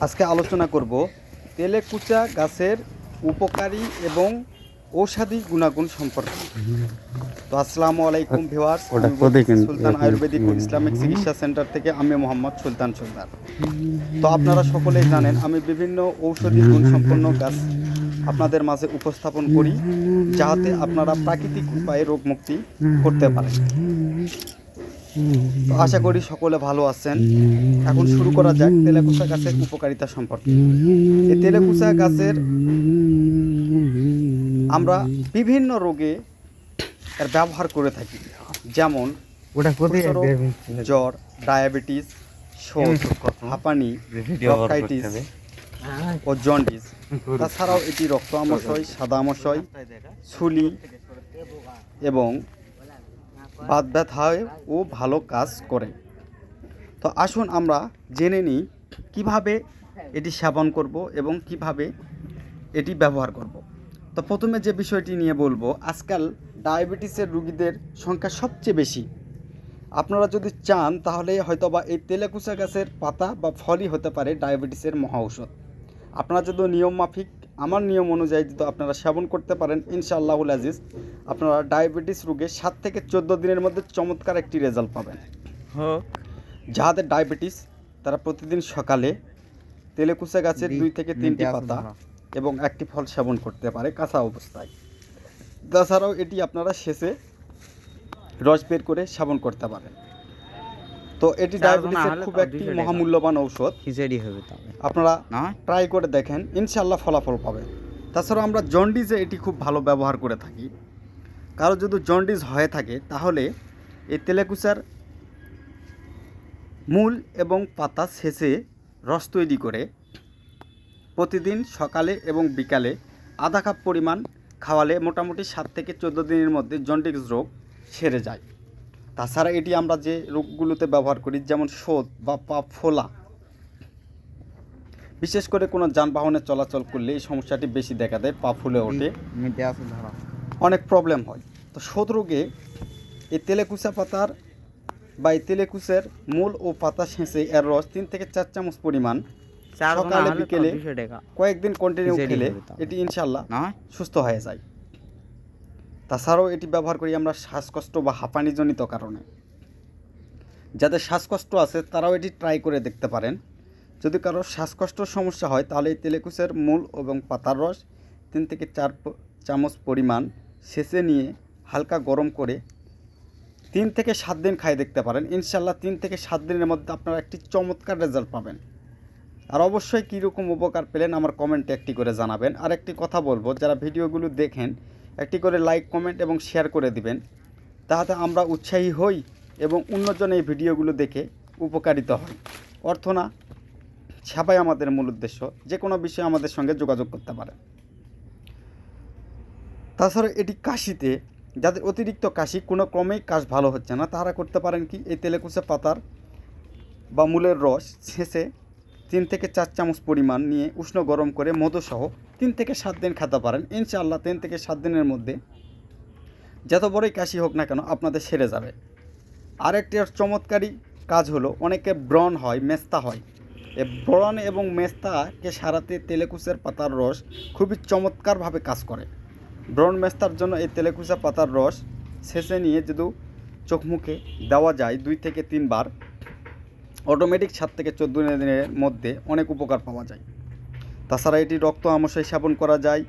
আজকে আলোচনা করব তেলেকুচা গাছের উপকারী এবং ঔষধি গুণাগুণ সম্পর্কে। তো আসসালামু আলাইকুম কেন- সুলতান আয়ুর্বেদিক ও ইসলামিক চিকিৎসা সেন্টার থেকে আমি মোহাম্মদ সুলতান সুলতান। তো আপনারা সকলেই জানেন আমি বিভিন্ন ঔষধি গুণসম্পন্ন গাছ আপনাদের মাঝে উপস্থাপন করি যাতে আপনারা প্রাকৃতিক উপায়ে রোগ মুক্তি করতে পারেন। তো আশা করি সকলে ভালো আছেন। এখন শুরু করা যাক তেলেকুচা গাছের উপকারিতা সম্পর্কে। এই তেলেকুচা গাছের আমরা বিভিন্ন রোগে এর ব্যবহার করে থাকি। যেমন জ্বর ডায়াবেটিস শোধ হাঁপানি ব্রঙ্কাইটিস ও জন্ডিস। তাছাড়াও এটি রক্ত আমশয় সাদা আমশয় ছুলি এবং বাত ব্যথায় ও ভালো কাজ করে। তো আসুন আমরা জেনে নিই কীভাবে এটি সেবন করব এবং কীভাবে এটি ব্যবহার করব। তো প্রথমে যে বিষয়টি নিয়ে বলব, আজকাল ডায়াবেটিসের রুগীদের সংখ্যা সবচেয়ে বেশি। আপনারা যদি চান তাহলে হয়তো বা এই তেলেকুচা গাছের পাতা বা ফলই হতে পারে ডায়াবেটিসের মহা ঔষধ। আপনারা যদি নিয়ম মাফিক আমার নিয়ম অনুযায়ী যদি আপনারা সেবন করতে পারেন ইনশাআল্লাহুল আজিজ আপনারা ডায়াবেটিস রোগে সাত থেকে চোদ্দ দিনের মধ্যে চমৎকার একটি রেজাল্ট পাবেন। যাদের ডায়াবেটিস তারা প্রতিদিন সকালে তেলেকুচা গাছের দুই থেকে তিনটি পাতা এবং একটি ফল সেবন করতে পারে কাঁচা অবস্থায়। তাছাড়াও এটি আপনারা শেষে রস বের করে সেবন করতে পারেন। তো এটি ডায়াবেটিসের খুব একটি মহামূল্যবান ঔষধ। খিচুড়ি হবে তবে আপনারা ট্রাই করে দেখেন ইনশাল্লাহ ফলাফল পাবেন তাছাড়াও আমরা জন্ডিসে এটি খুব ভালো ব্যবহার করে থাকি। কারও যদি জন্ডিস হয়ে থাকে তাহলে এই তেলেকুচার মূল এবং পাতা শেষে রস তৈরি করে প্রতিদিন সকালে এবং বিকালে আধা কাপ পরিমাণ খাওয়ালে মোটামুটি সাত থেকে চোদ্দ দিনের মধ্যে জন্ডিস রোগ সেরে যায়। তাছাড়া এটি আমরা যে রোগগুলোতে ব্যবহার করি যেমন শোধ বা পা ফোলা বিশেষ করে কোনো যানবাহনে চলাচল করলে এই সমস্যাটি বেশি দেখা দেয় পা ফুলে ওঠে। অনেক প্রবলেম হয়। তো শোধ রোগে এই তেলেকুচা পাতার বা এই তেলেকুচের মূল ও পাতা সেঁচে এর রস তিন থেকে চার চামচ পরিমাণ সকালে বিকেলে কয়েকদিন কন্টিনিউ খেলে এটি ইনশাল্লাহ সুস্থ হয়ে যায়। তাছাড়াও এটি ব্যবহার করি আমরা শ্বাসকষ্ট বা হাঁপানিজনিত কারণে। যাদের শ্বাসকষ্ট আছে, তারাও এটি ট্রাই করে দেখতে পারেন। যদি কারও শ্বাসকষ্টর সমস্যা হয়, তাহলে এই তেলেকুচের মূল এবং পাতার রস, তিন থেকে চার চামচ পরিমাণ সেচে নিয়ে হালকা গরম করে তিন থেকে সাত দিন খাই দেখতে পারেন। ইনশাল্লাহ তিন থেকে সাত দিনের মধ্যে আপনারা একটি চমৎকার রেজাল্ট পাবেন। আর অবশ্যই কীরকম উপকার পেলেন, আমার কমেন্টে একটি করে জানাবেন। আর একটি কথা বলব, যারা ভিডিওগুলো দেখেন একটি করে লাইক কমেন্ট এবং শেয়ার করে দিবেন। তাহাতে আমরা উৎসাহী হই এবং অন্যজন এই ভিডিওগুলো দেখে উপকারিত হয় অর্থ না আমাদের মূল উদ্দেশ্য, যে কোনো বিষয়ে আমাদের সঙ্গে যোগাযোগ করতে পারে তাছাড়া এটি কাশিতে, যাদের অতিরিক্ত কাশি, কোনো ক্রমেই কাশ ভালো হচ্ছে না। তারা করতে পারেন কি, এই তেলেকুচা পাতার বা মূলের রস ছেঁচে তিন থেকে চার চামচ পরিমাণ নিয়ে উষ্ণ গরম করে মধুসহ তিন থেকে সাত দিন খেতে পারেন। ইনশাআল্লাহ তিন থেকে সাত দিনের মধ্যে যত বড়ই কাশি হোক না কেন আপনাদের সেরে যাবে। আরেকটি আর চমৎকারী কাজ হলো, অনেকে ব্রণ হয়, মেস্তা হয়। এ ব্রণ এবং মেস্তাকে সারাতে তেলেকুচের পাতার রস খুবই চমৎকারভাবে কাজ করে। ব্রণ মেস্তার জন্য এই তেলেকুচা পাতার রস শেষে নিয়ে যদি চোখ মুখে দেওয়া যায় দুই থেকে তিনবার, অটোমেটিক সাত থেকে চোদ্দ দিনের মধ্যে অনেক উপকার পাওয়া যায়। তাছাড়া এটি রক্ত আমশায় সেবন করা যায়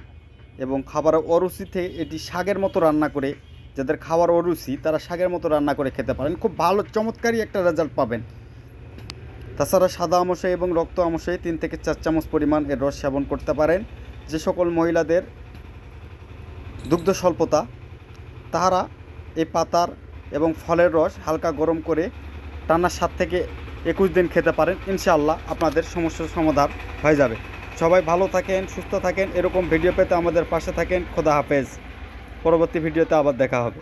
এবং খাবারের অরুচিতে এটি শাগের মতো রান্না করে, যাদের খাওয়ার অরুচি তারা শাগের মতো রান্না করে খেতে পারেন। খুব ভালো, চমৎকারই একটা রেজাল্ট পাবেন। তাছাড়া সাদা আমশায় এবং রক্ত আমশায় তিন থেকে চার চামচ পরিমাণ এর রস সেবন করতে পারেন। যে সকল মহিলাদের দুগ্ধ স্বল্পতা, তাহারা এই পাতার এবং ফলের রস হালকা গরম করে টানা সাত থেকে একুশ দিন খেতে পারেন। ইনশাআল্লাহ আপনাদের সমস্যার সমাধান হয়ে যাবে। সবাই ভালো থাকেন, সুস্থ থাকেন, এরকম ভিডিও পেতে আমাদের পাশে থাকেন। খোদা হাফেজ। পরবর্তী ভিডিওতে আবার দেখা হবে।